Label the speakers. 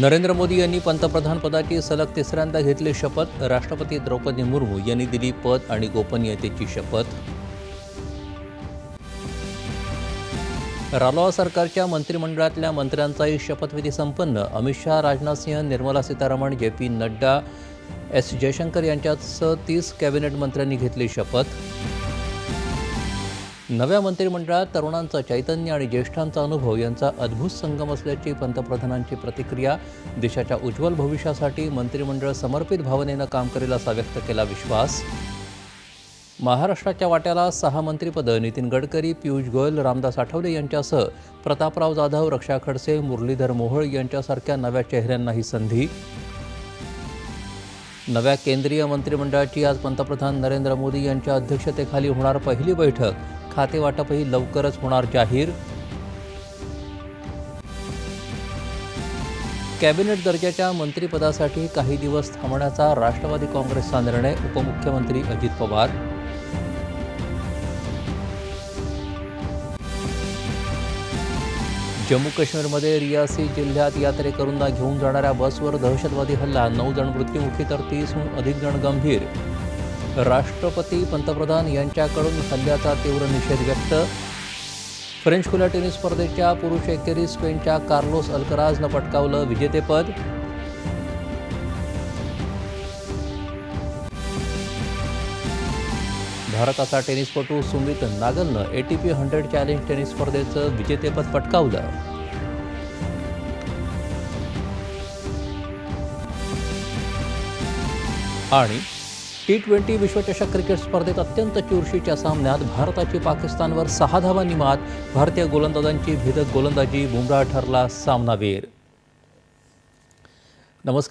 Speaker 1: नरेंद्र मोदी यांनी पंतप्रधानपदाची सलग तिसऱ्यांदा घेतली शपथ. राष्ट्रपती द्रौपदी मुर्मू यांनी दिली पद आणि गोपनीयतेची शपथ. रालोआ सरकारच्या मंत्रिमंडळातल्या मंत्र्यांचाही शपथविधी संपन्न. Amit Shah Rajnath Singh Nirmala Sitharaman J P Nadda S Jaishankar यांच्यासह तीस कॅबिनेट मंत्र्यांनी घेतली शपथ. नव्या मंत्रिमंडळात तरुणांचं चैतन्य आणि ज्येष्ठांचा अनुभव यांचा अद्भुत संगम असल्याची पंतप्रधानांची प्रतिक्रिया देशाच्या उज्ज्वल भविष्यासाठी मंत्रिमंडळ समर्पित भावनेनं काम करेल असा व्यक्त केला विश्वास. महाराष्ट्राच्या वाट्याला सहा मंत्रिपदं नितीन गडकरी पियुष गोयल रामदास आठवले यांच्यासह प्रतापराव जाधव रक्षा खडसे मुरलीधर मोहोळ यांच्यासारख्या नव्या चेहऱ्यांनाही संधी. नव्या केंद्रीय मंत्रिमंडळाची आज पंतप्रधान नरेंद्र मोदी यांच्या अध्यक्षतेखाली होणार पहिली बैठक. खातेवाटपही लवकरच होणार जाहीर. कॅबिनेट दर्जाच्या मंत्रिपदासाठी काही दिवस थांबण्याचा राष्ट्रवादी काँग्रेसचा निर्णय उपमुख्यमंत्री अजित पवार. जम्मू काश्मीरमध्ये रियासी जिल्ह्यात यात्रेकरूंना घेऊन जाणाऱ्या बसवर दहशतवादी हल्ला नऊ जण मृत्युमुखी तर तीसहून अधिक जण गंभीर. राष्ट्रपती पंतप्रधान यांच्याकडून हल्ल्याचा तीव्र निषेध व्यक्त. फ्रेंच खुल्या टेनिस स्पर्धेच्या पुरुष एकेरी स्पेनच्या कार्लोस अल्कराजनं पटकावलं विजेतेपद. भारताचा टेनिसपटू सुमित नागलनं एटीपी हंड्रेड चॅलेंज टेनिस स्पर्धेचं विजेतेपद पटकावलं. आणि टी ट्वेंटी विश्वचषक क्रिकेट स्पर्धेत अत्यंत चुरशीच्या सामन्यात भारताची पाकिस्तानवर सहा धावांनी मात भारतीय गोलंदाजांची भेदक गोलंदाजी बुमराह ठरला सामनावीर. नमस्कार.